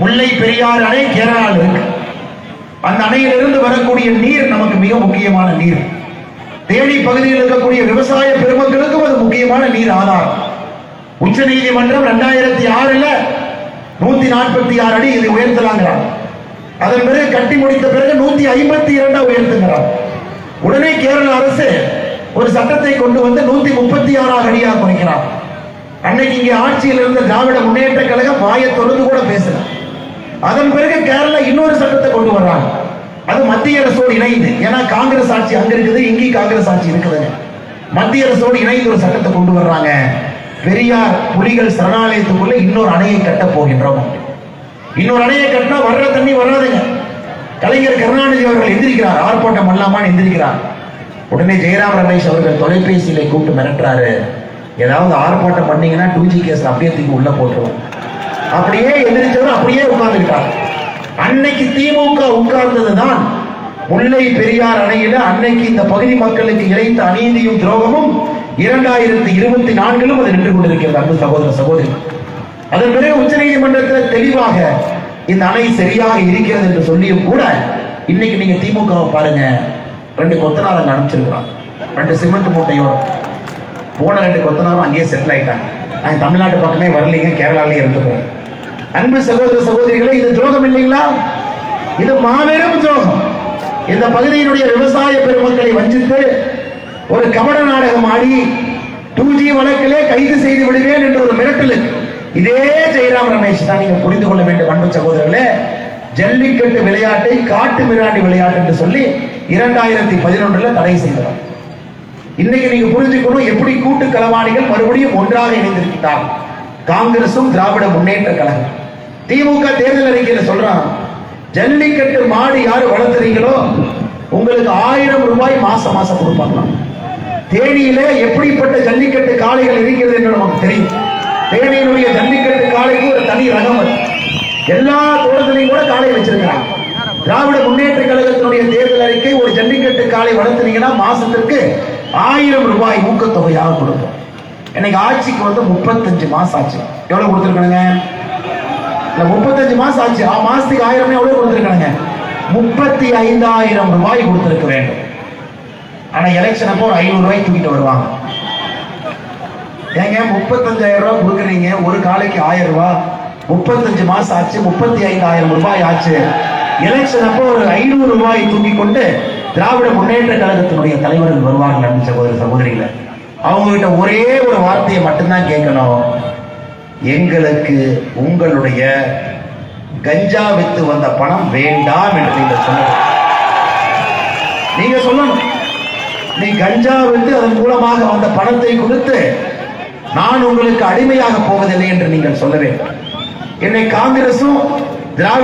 முல்லை பெரியாறு அணை கேரளாவில் இருக்கு. அந்த அணையிலிருந்து வரக்கூடிய நீர் நமக்கு மிக முக்கியமான நீர். தேனி பகுதியில் இருக்கக்கூடிய விவசாய பெருமக்களுக்கும் அது முக்கியமான நீர் ஆதாரம். உச்ச நீதிமன்றம் ரெண்டாயிரத்தி ஆறுல நூத்தி நாற்பத்தி ஆறு அடி இது உயர்த்தலாங்கிறாங்க. அதன் பிறகு கட்டி முடித்த பிறகு நூத்தி ஐம்பத்தி இரண்டா உயர்த்துங்கிறாங்க. உடனே கேரள அரசு ஒரு சட்டத்தை கொண்டு வந்து நூத்தி முப்பத்தி ஆறாம் அடியாக குறைக்கிறார் அன்னைக்கு இங்கே ஆட்சியில் இருந்த திராவிட முன்னேற்ற கழகம் வாயை தொடர்ந்து கூட பேசல. அதன் பிறகு கேரளா இன்னொரு சட்டத்தை கொண்டு வர்றாங்க. அது மத்திய அரசோடு இணைந்து ஏன்னா காங்கிரஸ் ஆட்சி அங்க இருக்குது இங்கேயும் காங்கிரஸ் ஆட்சி இருக்குதுங்க. மத்திய அரசோடு இணைந்து ஒரு சட்டத்தை கொண்டு வர்றாங்க. பெரியார் புலிகள் சரணாலயத்துக்குள்ள இன்னொரு அணையை கட்ட போகின்றோம். இன்னொரு அணையை கட்டினா வர்ற தண்ணி வராதுங்க. கலைஞர் கருணாநிதி அவர்கள் எந்திரிக்கிறார். ஆர்ப்பாட்டம் பண்ணலாமான்னு எந்திரிக்கிறார். உடனே ஜெயராம் ரமேஷ் அவர்கள் தொலைபேசியில கூப்பிட்டு மிரட்டுறாரு. ஏதாவது ஆர்ப்பாட்டம் பண்ணீங்கன்னா டூ ஜி கேஸ் அப்படியே உள்ள போட்டுருவோம் அப்படியே எந்திரிச்சவர் அப்படியே உட்கார்ந்துருக்காங்க அன்னைக்கு திமுக உட்கார்ந்தது தான் முல்லை பெரியார் அணையில அன்னைக்கு இந்த பகுதி மக்களுக்கு இழைத்த அநீதியும் துரோகமும் இரண்டாயிரத்தி இருபத்தி நான்கிலும் அது நின்று கொண்டிருக்கிறது அன்பு சகோதர சகோதரி அதன் பிறகு உச்ச நீதிமன்றத்தில் தெளிவாக இந்த அணை சரியாக இருக்கிறது என்று சொல்லியும் கூட இன்னைக்கு நீங்க திமுக பாருங்க. ரெண்டு அங்கே அனுப்பிச்சிருக்கிறான் ரெண்டு சிமெண்ட் மூட்டையோட போன ரெண்டு கொத்தனாரும் அங்கேயே செட்டில் ஆயிட்டாங்க. நாங்கள் தமிழ்நாட்டு பக்கமே வரலீங்க கேரளாலேயே இருந்துக்கிறோம் அன்பு சகோதர சகோதரிகளே இது துரோகம் இல்லைங்களா? இது மாபெரும் துரோகம். இந்த பகுதியினுடைய விவசாய பெருமக்களை வஞ்சித்து ஒரு கபட நாடகம் ஆடி டூ ஜி வழக்கிலே கைது செய்து விடுவேன் என்ற ஒரு மிரட்டல். இதே ஜெயராம் ரமேஷ் தான் நீங்க புரிந்து கொள்ள வேண்டும் அன்பு சகோதரர்களே. ஜல்லிக்கட்டு விளையாட்டை காட்டு மிராண்டி விளையாட்டு என்று சொல்லி இரண்டாயிரத்தி பதினொன்றுல தடை செய்கிறோம் இன்னைக்கு நீங்க புரிஞ்சுக்கணும் எப்படி கூட்டு களவாணிகள் மறுபடியும் ஒன்றாக இணைந்திருக்கிறார் காங்கிரசும் திராவிட முன்னேற்ற கழகம். திமுக தேர்தல் அறிக்கையில் சொல்றான் ஜல்லிக்கட்டு மாடு யாரு வளர்த்துறீங்களோ உங்களுக்கு ஆயிரம் ரூபாய் மாசம் மாசம் கொடுப்பாங்களாம் தேனியில எப்படிப்பட்ட ஜல்லிக்கட்டு காளைகள் இருக்கிறது என்று நமக்கு தெரியும். தேனியினுடைய ஜல்லிக்கட்டு காளைக்கு ஒரு தனி ரகம் எல்லா தோட்டத்திலையும் கூட காளை வச்சிருக்கிறாங்க. திராவிட முன்னேற்ற கழகத்தினுடைய தேர்தல் அறிக்கை ஒரு ஜல்லிக்கட்டு காளை வளர்த்துனீங்கன்னா மாசத்திற்கு ஆயிரம் ரூபாய் ஊக்கத்தொகையாக கொடுப்போம். இன்னைக்கு ஆட்சிக்கு வந்து முப்பத்தஞ்சு மாசம் ஆச்சு. எவ்வளவு கொடுத்துருக்கணுங்க? முப்பத்தஞ்சு மாசம் ஆச்சு. ஆ மாசத்துக்கு ஆயிரம் எவ்வளவு கொடுத்துருக்காங்க முப்பத்தி ஐந்தாயிரம் ரூபாய் கொடுத்துருக்க வேண்டும். ஆனா எலெக்ஷன் அப்போ ஒரு ஐநூறு ரூபாய் தூக்கிட்டு வருவாங்க. ஏங்க முப்பத்தஞ்சாயிரம் ரூபாய் கொடுக்குறீங்க. ஒரு காலைக்கு ஆயிரம் ரூபாய் முப்பத்தஞ்சு மாசம் ஆச்சு முப்பத்தி ஐந்தாயிரம் ரூபாய் ஆச்சு. எலெக்ஷன் அப்போ ஒரு ஐநூறு ரூபாய் தூக்கி கொண்டு திராவிட முன்னேற்ற கழகத்தினுடைய தலைவர்கள் வருவாங்க அன்பு சகோதர சகோதரிகளை. அவங்க கிட்ட ஒரே ஒரு வார்த்தையை மட்டும்தான் கேட்கணும். எங்களுக்கு உங்களுடைய கஞ்சா வித்து வந்த பணம் வேண்டாம் என்று நீங்க சொல்லணும் நீங்க சொல்லணும். நீ கஞ்சா வித்து அதன் மூலமாக வந்த பணத்தை கொடுத்து நான் உங்களுக்கு அடிமையாக போவதில்லை என்று நீங்கள் சொல்ல வேண்டும். என்னை காங்கிரசும் திராவிட